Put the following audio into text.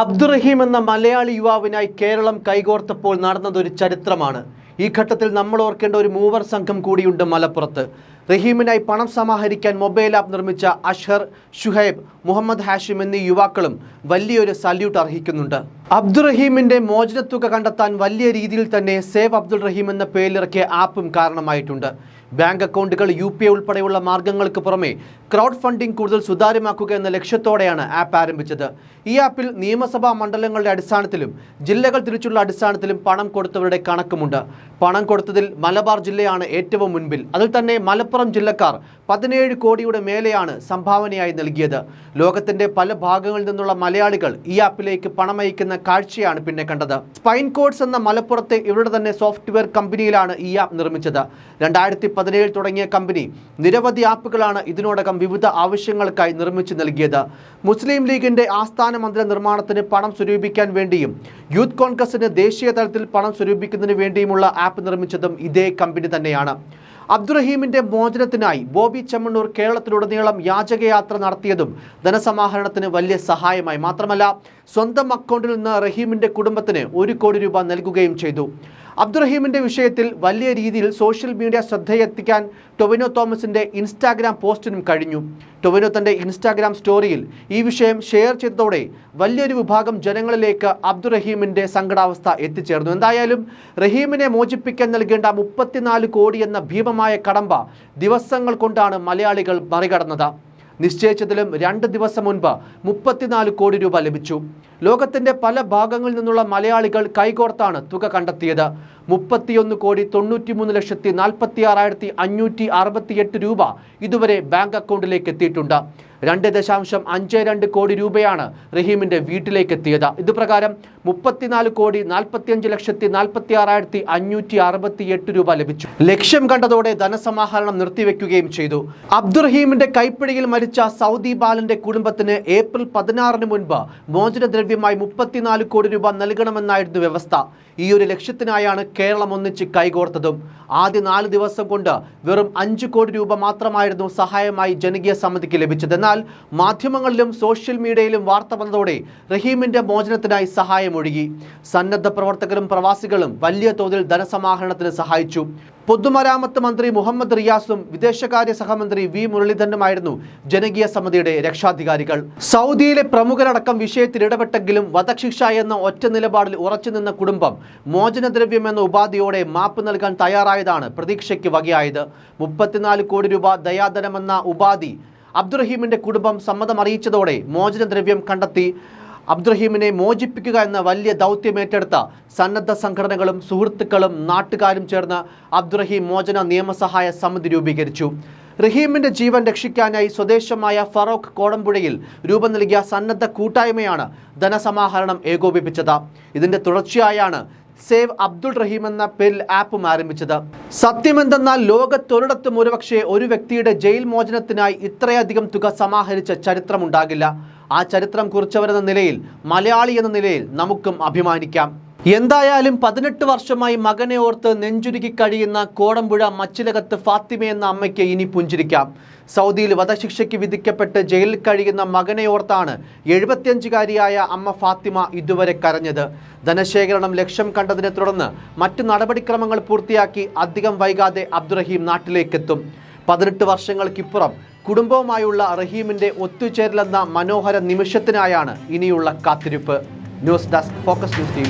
അബ്ദുറഹീം എന്ന മലയാളി യുവാവിനായി കേരളം കൈകോർത്തപ്പോൾ നടന്നതൊരു ചരിത്രമാണ്. ഈ ഘട്ടത്തിൽ നമ്മൾ ഓർക്കേണ്ട ഒരു മൂവർ സംഘം കൂടിയുണ്ട് മലപ്പുറത്ത്. റഹീമിനായി പണം സമാഹരിക്കാൻ മൊബൈൽ ആപ്പ് നിർമ്മിച്ച അഷർ ഷുഹൈബ് മുഹമ്മദ് ഹാഷിം എന്നീ യുവാക്കളും വലിയൊരു സല്യൂട്ട് അർഹിക്കുന്നുണ്ട്. അബ്ദുറഹീമിന്റെ മോചനത്തുക കണ്ടെത്താൻ വലിയ രീതിയിൽ തന്നെ സേവ് അബ്ദുൾ റഹീം എന്ന പേരിലിറക്കിയ ആപ്പും കാരണമായിട്ടുണ്ട്. ബാങ്ക് അക്കൗണ്ടുകൾ യു പി ഐ ഉൾപ്പെടെയുള്ള മാർഗങ്ങൾക്ക് പുറമെ ക്രൗഡ് ഫണ്ടിംഗ് കൂടുതൽ സുതാര്യമാക്കുക എന്ന ലക്ഷ്യത്തോടെയാണ് ആപ്പ് ആരംഭിച്ചത്. ഈ ആപ്പിൽ നിയമസഭാ മണ്ഡലങ്ങളുടെ അടിസ്ഥാനത്തിലും ജില്ലകൾ തിരിച്ചുള്ള അടിസ്ഥാനത്തിലും പണം കൊടുത്തവരുടെ കണക്കുമുണ്ട്. പണം കൊടുത്തതിൽ മലബാർ ജില്ലയാണ് ഏറ്റവും മുൻപിൽ. അതിൽ തന്നെ മലപ്പുറം ജില്ലക്കാർ പതിനേഴ് കോടിയുടെ മേലെയാണ് സംഭാവനയായി നൽകിയത്. ലോകത്തിന്റെ പല ഭാഗങ്ങളിൽ നിന്നുള്ള മലയാളികൾ ഈ ആപ്പിലേക്ക് പണമയക്കുന്ന കാഴ്ചയാണ് പിന്നെ കണ്ടത്. സ്പൈൻ കോഡ്സ് എന്ന മലപ്പുറത്തെ ഇവരുടെ തന്നെ സോഫ്റ്റ്വെയർ കമ്പനിയിലാണ് ഈ ആപ്പ് നിർമ്മിച്ചത്. രണ്ടായിരത്തി പതിനേഴിൽ തുടങ്ങിയ കമ്പനി നിരവധി ആപ്പുകളാണ് ഇതിനോടകം വിവിധ ആവശ്യങ്ങൾക്കായി നിർമ്മിച്ചു നൽകിയത്. മുസ്ലിം ലീഗിന്റെ ആസ്ഥാന മന്ദിര നിർമ്മാണത്തിന് പണം സ്വരൂപിക്കാൻ വേണ്ടിയും യൂത്ത് കോൺഗ്രസിന് ദേശീയ തലത്തിൽ പണം സ്വരൂപിക്കുന്നതിന് വേണ്ടിയുമുള്ള ആപ്പ് നിർമ്മിച്ചതും ഇതേ കമ്പനി തന്നെയാണ്. അബ്ദുറഹീമിന്റെ മോചനത്തിനായി ബോബി ചെമ്മണ്ണൂർ കേരളത്തിലുടനീളം യാചകയാത്ര നടത്തിയതും ധനസമാഹരണത്തിന് വലിയ സഹായമായി. മാത്രമല്ല സ്വന്തം അക്കൗണ്ടിൽ നിന്ന് റഹീമിന്റെ കുടുംബത്തിന് ഒരു കോടി രൂപ നൽകുകയും ചെയ്തു. അബ്ദുറഹീമിന്റെ വിഷയത്തിൽ വലിയ രീതിയിൽ സോഷ്യൽ മീഡിയ ശ്രദ്ധയെത്തിക്കാൻ ടൊവിനോ തോമസിന്റെ ഇൻസ്റ്റാഗ്രാം പോസ്റ്റിനും കഴിഞ്ഞു. ടൊവിനോ തന്റെ ഇൻസ്റ്റാഗ്രാം സ്റ്റോറിയിൽ ഈ വിഷയം ഷെയർ ചെയ്തതോടെ വലിയൊരു വിഭാഗം ജനങ്ങളിലേക്ക് അബ്ദുറഹീമിന്റെ സങ്കടാവസ്ഥ എത്തിച്ചേർന്നു. എന്തായാലും റഹീമിനെ മോചിപ്പിക്കാൻ നൽകേണ്ട മുപ്പത്തിനാല് കോടി എന്ന ഭീമമായ കടമ്പ ദിവസങ്ങൾ കൊണ്ടാണ് മലയാളികൾ മറികടന്നത്. നിശ്ചയിച്ചതിലും രണ്ട് ദിവസം മുൻപ് മുപ്പത്തിനാല് കോടി രൂപ ലഭിച്ചു. ലോകത്തിന്റെ പല ഭാഗങ്ങളിൽ നിന്നുള്ള മലയാളികൾ കൈകോർത്താണ് തുക കണ്ടെത്തിയത്. മുപ്പത്തിയൊന്ന് കോടി തൊണ്ണൂറ്റിമൂന്ന് ലക്ഷത്തി നാൽപ്പത്തി ആറായിരത്തി അഞ്ഞൂറ്റി അറുപത്തിയെട്ട് രൂപ ഇതുവരെ ബാങ്ക് അക്കൗണ്ടിലേക്ക് എത്തിയിട്ടുണ്ട്. രണ്ട് ദശാംശം അഞ്ച് രണ്ട് കോടി രൂപയാണ് റഹീമിന്റെ വീട്ടിലേക്ക് എത്തിയത്. ഇതുപ്രകാരം മുപ്പത്തിനാല് കോടി നാൽപ്പത്തിയഞ്ച് ലക്ഷത്തി നാൽപ്പത്തി ആറായിരത്തി അഞ്ഞൂറ്റി അറുപത്തി എട്ട് രൂപ ലഭിച്ചു. ലക്ഷ്യം കണ്ടതോടെ ധനസമാഹരണം നിർത്തിവെക്കുകയും ചെയ്തു. അബ്ദുറഹീമിന്റെ കൈപ്പിടിയിൽ മരിച്ച സൗദി ബാലന്റെ കുടുംബത്തിന് ഏപ്രിൽ പതിനാറിന് മുൻപ് മോചനദ്രവ്യമായി മുപ്പത്തിനാല് കോടി രൂപ നൽകണമെന്നായിരുന്നു വ്യവസ്ഥ. ഈ ഒരു ലക്ഷ്യത്തിനായാണ് കേരളം ഒന്നിച്ച് കൈകോർത്തതും. ആദ്യ നാല് ദിവസം കൊണ്ട് വെറും അഞ്ച് കോടി രൂപ മാത്രമായിരുന്നു സഹായമായി ജനകീയ സമിതിക്ക് ലഭിച്ചത്. എന്നാൽ മാധ്യമങ്ങളിലും സോഷ്യൽ മീഡിയയിലും വാർത്ത വന്നതോടെ റഹീമിന്റെ മോചനത്തിനായി സഹായമൊഴുകി സന്നദ്ധ പ്രവർത്തകരും പ്രവാസികളും വലിയ തോതിൽ ധനസമാഹരണത്തിന് സഹായിച്ചു. പൊതുമരാമത്ത് മന്ത്രി മുഹമ്മദ് റിയാസും വിദേശകാര്യ സഹമന്ത്രി വി മുരളീധരനുമായിരുന്നു ജനകീയ സമിതിയുടെ രക്ഷാധികാരികൾ. സൗദിയിലെ പ്രമുഖരടക്കം വിഷയത്തിൽ ഇടപെട്ടെങ്കിലും വധശിക്ഷ എന്ന ഒറ്റ നിലപാടിൽ ഉറച്ചുനിന്ന കുടുംബം മോചനദ്രവ്യം എന്ന ഉപാധിയോടെ മാപ്പ് നൽകാൻ തയ്യാറായതാണ് പ്രതീക്ഷയ്ക്ക് വകയായത്. മുപ്പത്തിനാല് കോടി രൂപ ദയാധനമെന്ന ഉപാധി അബ്ദുറഹീമിന്റെ കുടുംബം സമ്മതം അറിയിച്ചതോടെ മോചനദ്രവ്യം കണ്ടെത്തി. അബ്ദുറഹീമിനെ മോചിപ്പിക്കുക എന്ന വലിയ ദൗത്യം ഏറ്റെടുത്ത സന്നദ്ധ സംഘടനകളും സുഹൃത്തുക്കളും നാട്ടുകാരും ചേർന്ന് അബ്ദുറഹീം മോചന നിയമസഹായ സമിതി രൂപീകരിച്ചു. റഹീമിന്റെ ജീവൻ രക്ഷിക്കാനായി സ്വദേശമായ ഫറോക്ക് കോടമ്പുഴയിൽ രൂപം നൽകിയ സന്നദ്ധ കൂട്ടായ്മയാണ് ധനസമാഹരണം ഏകോപിപ്പിച്ചത്. ഇതിന്റെ തുടർച്ചയായാണ് സേവ് അബ്ദുൾ റഹീം എന്ന പേരിൽ ആപ്പും ആരംഭിച്ചത്. സത്യമെന്തെന്നാൽ ലോകത്തൊരിടത്തും ഒരുപക്ഷെ ഒരു വ്യക്തിയുടെ ജയിൽ മോചനത്തിനായി ഇത്രയധികം തുക സമാഹരിച്ച ചരിത്രമുണ്ടാകില്ല. ആ ചരിത്രം കുറിച്ചവരെന്ന നിലയിൽ മലയാളി എന്ന നിലയിൽ നമുക്കും അഭിമാനിക്കാം. എന്തായാലും പതിനെട്ട് വർഷമായി മകനെ ഓർത്ത് നെഞ്ചുരുക്കി കഴിയുന്ന കോടമ്പുഴ മച്ചിലകത്ത് ഫാത്തിമ എന്ന അമ്മയ്ക്ക് ഇനി പുഞ്ചിരിക്കാം. സൗദിയിൽ വധശിക്ഷയ്ക്ക് വിധിക്കപ്പെട്ട് ജയിലിൽ കഴിയുന്ന മകനെ ഓർത്താണ് എഴുപത്തിയഞ്ചുകാരിയായ അമ്മ ഫാത്തിമ ഇതുവരെ കരഞ്ഞത്. ധനശേഖരണം ലക്ഷ്യം കണ്ടതിനെ തുടർന്ന് മറ്റു നടപടിക്രമങ്ങൾ പൂർത്തിയാക്കി അധികം വൈകാതെ അബ്ദുറഹീം നാട്ടിലേക്കെത്തും. പതിനെട്ട് വർഷങ്ങൾക്കിപ്പുറം കുടുംബവുമായുള്ള റഹീമിന്റെ ഒത്തുചേരലെന്ന മനോഹര നിമിഷത്തിനായാണ് ഇനിയുള്ള കാത്തിരിപ്പ്. News desk focus news T